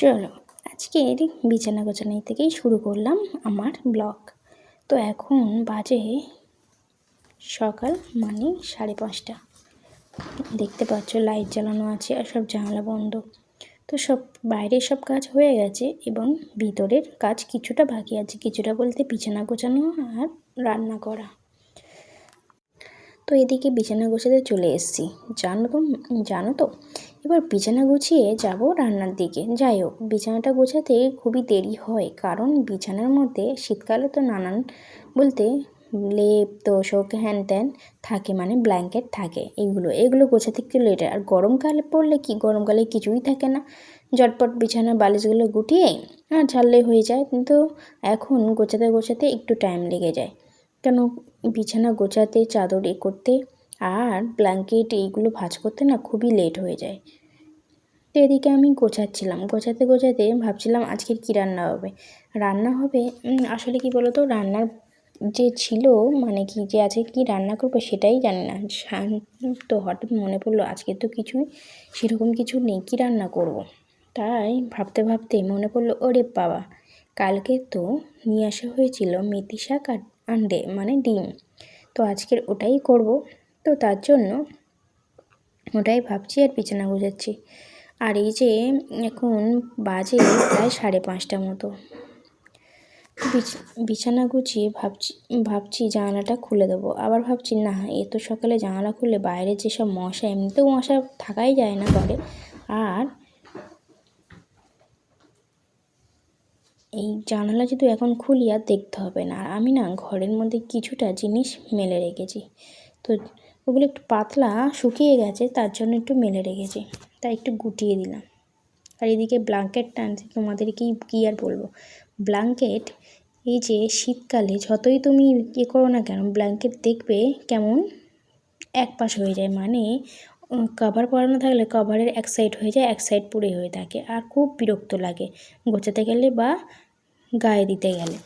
চলো, আজকের বিছানা গোছানি থেকেই শুরু করলাম আমার ব্লগ। তো এখন বাজে সকাল মানে সাড়ে পাঁচটা। দেখতে পাচ্ছ লাইট জ্বালানো আছে আর সব জানলা বন্ধ। তো সব বাইরের সব কাজ হয়ে গেছে এবং ভিতরের কাজ কিছুটা বাকি আছে, কিছুটা বলতে বিছানা গোছানো আর রান্না করা। তো এদিকে বিছানা গোছাতে চলে এসেছি। জানো তো জানো তো এবার বিছানা গুছিয়ে যাব রান্নার দিকে। যাই হোক, বিছানাটা গোছাতে খুবই দেরি হয়, কারণ বিছানার মধ্যে শীতকালে তো নানান বলতে লেপ, তোষক, হ্যান ত্যান থাকে মানে ব্ল্যাঙ্কেট থাকে এগুলো। এগুলো গোছাতে একটু লেট আর গরমকালে পড়লে কি, গরমকালে কিছুই থাকে না। ঝটপট বিছানা বালিশগুলো গুটিয়ে আর ঝাললে হয়ে যায়। কিন্তু এখন গোছাতে গোছাতে একটু টাইম লেগে যায়। কেন, বিছানা গোছাতে, চাদর এ করতে আর ব্ল্যাঙ্কেট এইগুলো ভাজ করতে না খুবই লেট হয়ে যায়। তো এদিকে আমি গোছাচ্ছিলাম। গোছাতে গোছাতে ভাবছিলাম আজকের কী রান্না হবে? রান্না হবে আসলে কি বলো তো রান্নার যে ছিল মানে কি যে আজকে কি রান্না করব সেটাই জানি না। তো হঠাৎ মনে পড়ল আজকে তো কিছুই সেরকম কিছু নেই, কী রান্না করব। তাই ভাবতে ভাবতে মনে পড়ল, ওরে বাবা, কালকে তো নিয়ে আসা হয়েছিল মেথি শাক আর আন্ডে মানে ডিম। তো আজকের ওটাই করব। তো তার জন্য ওটাই ভাবছি আর বিছানা গোছাচ্ছি। আর এই যে এখন বাজে প্রায় সাড়ে পাঁচটা মতো। বিছানা গুছিয়ে ভাবছি ভাবছি জানালাটা খুলে দেবো। আবার ভাবছি, না এত সকালে জানালা খুললে বাইরে যেসব মশা, এমনিতেও মশা থাকাই যায় না ঘরে আর এই জানালা যদি এখন খুলি, আর দেখতে হবে না। আর আমি না ঘরের মধ্যে কিছুটা জিনিস মেলে রেখেছি। তো ওগুলো একটু পাতলা শুকিয়ে গেছে, তার জন্য একটু মেলে রেখেছি। তাই একটু গুটিয়ে দিলাম। আর এদিকে ব্ল্যাঙ্কেট টানছি তোমাদেরকে কী আর বলব? ব্ল্যাঙ্কেট এই যে শীতকালে যতই তুমি ইয়ে করো না কেন ব্ল্যাঙ্কেট দেখবে কেমন এক পাশ হয়ে যায়। মানে কভার পরানো থাকলে কভারের এক সাইড হয়ে যায়, এক সাইড পুড়ে হয়ে থাকে। আর খুব বিরক্ত লাগে। গোছাতে গেলে বা গায়ে দিতে গেলে।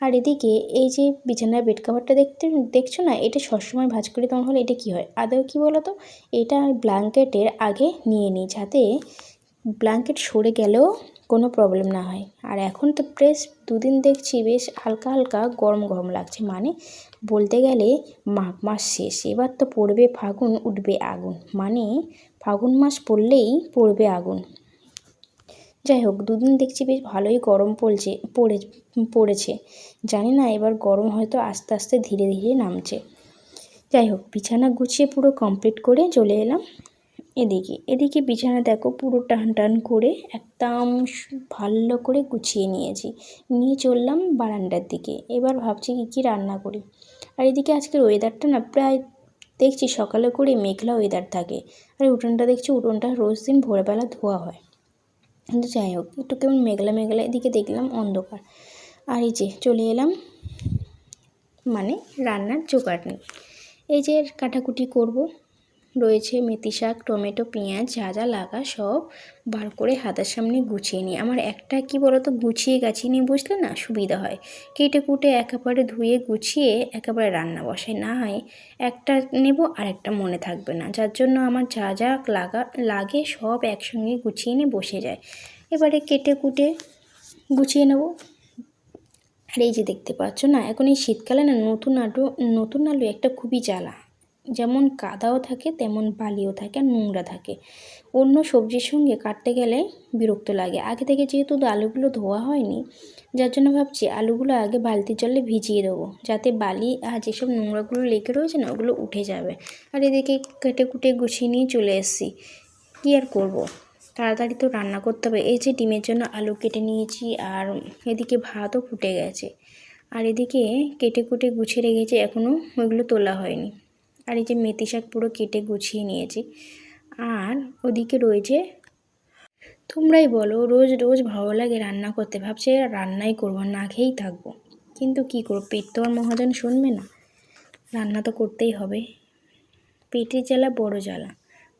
আর এদিকে এই যে বিছানার বেড কাভারটা দেখতে, দেখছ না? এটা সবসময় ভাজ করে তোমার হলে এটা কী হয়? আদৌ কি বলো তো এটা ব্ল্যাঙ্কেটের আগে নিয়ে নিই যাতে ব্ল্যাঙ্কেট সরে গেলেও কোনো প্রবলেম না হয়। আর এখন তো বেশ দুদিন দেখছি বেশ হালকা হালকা গরম গরম লাগছে। মানে বলতে গেলে মাঘ মাস শেষ। এবার তো পড়বে ফাগুন, উঠবে আগুন। মানে ফাগুন মাস পড়লেই পড়বে আগুন। যাই হোক, দুদিন দেখছি বেশ ভালোই গরম পড়ছে, পড়ে, পড়েছে। জানি না, এবার গরম হয়তো আস্তে আস্তে ধীরে ধীরে নামছে। যাই হোক, বিছানা গুছিয়ে পুরো কমপ্লিট করে চলে এলাম। এদিকে এদিকে বিছানা দেখো, পুরো টান টান করে একদম ভালো করে গুছিয়ে নিয়েছি। নিয়ে চললাম বারান্দার দিকে। এবার ভাবছি কী কী রান্না করি? আর এদিকে আজকের ওয়েদারটা না প্রায় দেখছি সকালে করে মেঘলা ওয়েদার থাকে। আর উঠোনটা দেখছি, উঠোনটা রোজ দিন ভোরবেলা ধোয়া হয়। কিন্তু যাই হোক, একটু কেমন মেঘলা মেঘলা এদিকে দেখলাম অন্ধকার। আর এই যে চলে এলাম মানে রান্নার জোগাড় নেই এই যে কাটাকুটি করব রয়েছে মেথি শাক, টমেটো, পেঁয়াজ, যা যা লাগা সব বার করে হাতের সামনে গুছিয়ে নিই। আমার একটা কি বলতো, গুছিয়ে গাছিয়ে নিয়ে বুঝলে না সুবিধা হয়। কেটে কুটে একেবারে ধুয়ে গুছিয়ে একেবারে রান্না বসাই। না হয় একটা নেব আর একটা মনে থাকবে না। যার জন্য আমার যা যা লাগা, লাগে সব একসঙ্গে গুছিয়ে নিয়ে বসে যায়। এবারে কেটে কুটে গুছিয়ে নেব। আর এই যে দেখতে পাচ্ছ না, এখন এই শীতকালে না নতুন আলু নতুন আলু একটা খুবই জ্বালা। যেমন কাদাও থাকে, তেমন বালিও থাকে নোংরা থাকে। অন্য সবজির সঙ্গে কাটতে গেলে বিরক্ত লাগে। আগে থেকে যেহেতু আলুগুলো ধোয়া হয়নি, যার জন্য ভাবছি আলুগুলো আগে বালতির জলে ভিজিয়ে দেবো, যাতে বালি আর যেসব নোংরাগুলো লেগে রয়েছে না, ওগুলো উঠে যাবে। আর এদিকে কেটে কুটে গুছিয়ে নিয়ে চলে এসেছি। কী আর করব? তাড়াতাড়ি তো রান্না করতে হবে। এই যে ডিমের জন্য আলু কেটে নিয়েছি আর এদিকে ভাতও ফুটে গেছে। আর এদিকে কেটে কুটে গুছিয়ে রেখেছি এখনও ওইগুলো তোলা হয়নি। আর এই যে মেথি শাক পুরো কেটে গুছিয়ে নিয়েছি। আর ওদিকে রয়েছে, তোমরাই বলো, রোজ রোজ ভালো লাগে রান্না করতে। ভাবছে রান্নাই করব, না খেয়েই থাকব। কিন্তু কী করব, পেট তো আর মহাজন শুনবে না। রান্না তো করতেই হবে। পেটের জ্বালা বড় জ্বালা।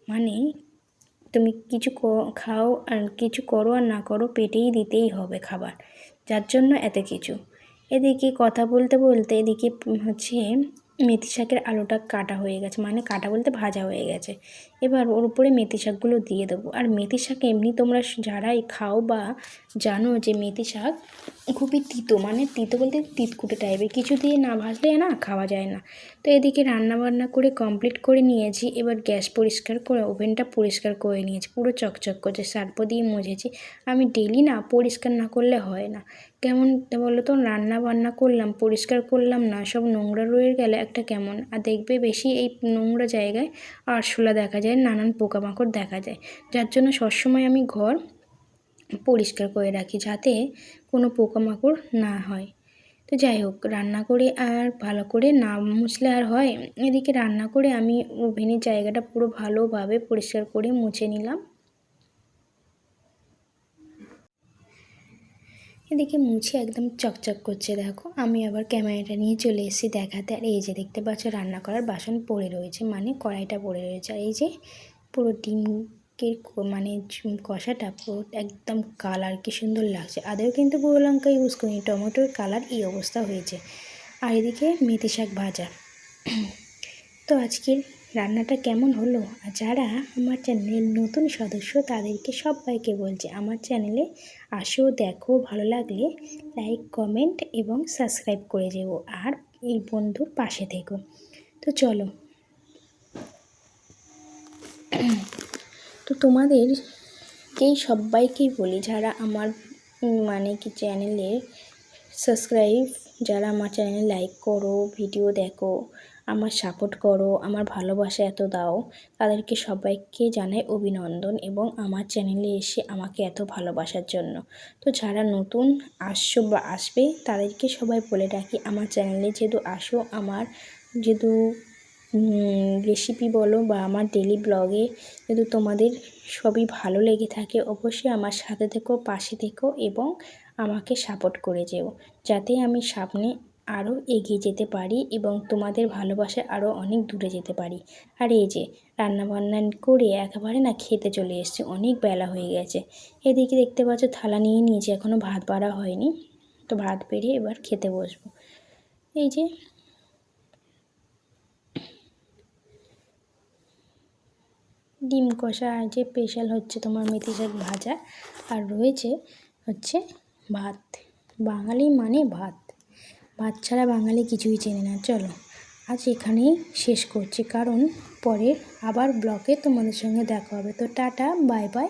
মানে তুমি কিছু খাও আর কিছু করো আর না করো, পেটেই দিতেই হবে খাবার। যার জন্য এত কিছু। এদিকে কথা বলতে বলতে এদিকে হচ্ছে মেথি শাকের আলুটা কাটা হয়ে গেছে মানে কাটা বলতে ভাজা হয়ে গেছে। এবার ওর উপরে মেথি শাকগুলো দিয়ে দেবো। আর মেথি শাক এমনি তোমরা যারাই খাও বা জানো যে মেথি শাক খুবই তিতো মানে তিতো বলতে তিতকুটে টাইপের কিছু দিয়ে না ভাজলে না খাওয়া যায় না। তো এদিকে রান্না বান্না করে কমপ্লিট করে নিয়েছি। এবার গ্যাস পরিষ্কার করে, ওভেনটা পরিষ্কার করে নিয়েছি। পুরো চকচক করছে সার্পো দিয়ে মুছেছি আমি ডেলি না পরিষ্কার না করলে হয় না। কেমন বলো তো? রান্না বান্না করলাম, পরিষ্কার করলাম না, সব নোংরা রয়ে গেলে একটা কেমন? আর দেখবে বেশি এই নোংরা জায়গায় আরশোলা দেখা যায়, নানান পোকামাকড় দেখা যায়। যার জন্য সবসময় আমি ঘর পরিষ্কার করে রাখি যাতে কোনো পোকামাকড় না হয়। তো যাই হোক, রান্না করে আর ভালো করে না মুছলে আর হয়? এদিকে রান্না করে আমি ওভেনের জায়গাটা পুরো ভালোভাবে পরিষ্কার করে মুছে নিলাম। এদিকে মুছে একদম চকচক করছে, দেখো। আমি আবার ক্যামেরাটা নিয়ে চলে এসেছি দেখাতে। আর এই যে দেখতে পাচ্ছ, রান্না করার বাসন পড়ে রয়েছে মানে কড়াইটা পড়ে রয়েছে। আর এই যে পুরো ডিমকে মানে কষাটা পুরো একদম কালার, কি সুন্দর লাগছে। আদেও কিন্তু গুঁড়ো লঙ্কা ইউজ করিনি, টমেটোর কালার এই অবস্থা হয়েছে। আর এদিকে মেথি শাক ভাজা। তো আজকের রান্নাটা কেমন হলো? আর যারা আমার চ্যানেলের নতুন সদস্য, তাদেরকে সবাইকে বলছে, আমার চ্যানেলে আসো, দেখো, ভালো লাগলে লাইক কমেন্ট এবং সাবস্ক্রাইব করে যেও। আর এই বন্ধুর পাশে থেকো। তো চলো। তো তোমাদের তোমাদেরকেই সবাইকেই বলি, যারা আমার মানে কি চ্যানেলে সাবস্ক্রাইব যারা আমার চ্যানেলে লাইক করো ভিডিও দেখো আমার সাপোর্ট করো, আমার ভালোবাসা এত দাও। তাদেরকে সবাইকে জানাই অভিনন্দন এবং আমার চ্যানেলে এসে আমাকে এত ভালোবাসার জন্য। তো যারা নতুন আসছো বা আসবে, তাদেরকে সবাই বলে রাখি, আমার চ্যানেলে যেহেতু আসো, আমার যেহেতু রেসিপি বলো বা আমার ডেলি ব্লগে যদি তোমাদের সবই ভালো লেগে থাকে, অবশ্যই আমার সাথে থেকো, পাশে থেকো এবং আমাকে সাপোর্ট করে যেও। যাতে আমি সামনে আরও এগিয়ে যেতে পারি এবং তোমাদের ভালোবাসায় আরও অনেক দূরে যেতে পারি। আর এই যে, রান্নাবান্না করে একেবারে না খেতে চলে এসছে, অনেক বেলা হয়ে গেছে। এদিকে দেখতে পাচ্ছ থালা নিয়ে নিয়েছি এখনও ভাত বাড়া হয়নি। তো ভাত বেরিয়ে এবার খেতে বসবো। এই যে ডিম কষা, আর যে স্পেশাল হচ্ছে তোমার মেথি শাক ভাজা, আর রয়েছে হচ্ছে ভাত। বাঙালি মানে ভাত। ছাড়া বাঙালি কিছুই চেনে না। চলো, আজ এখানেই শেষ করছি, কারণ পরে আবার ব্লকে তোমাদের সঙ্গে দেখা হবে। তো টাটা বাই বাই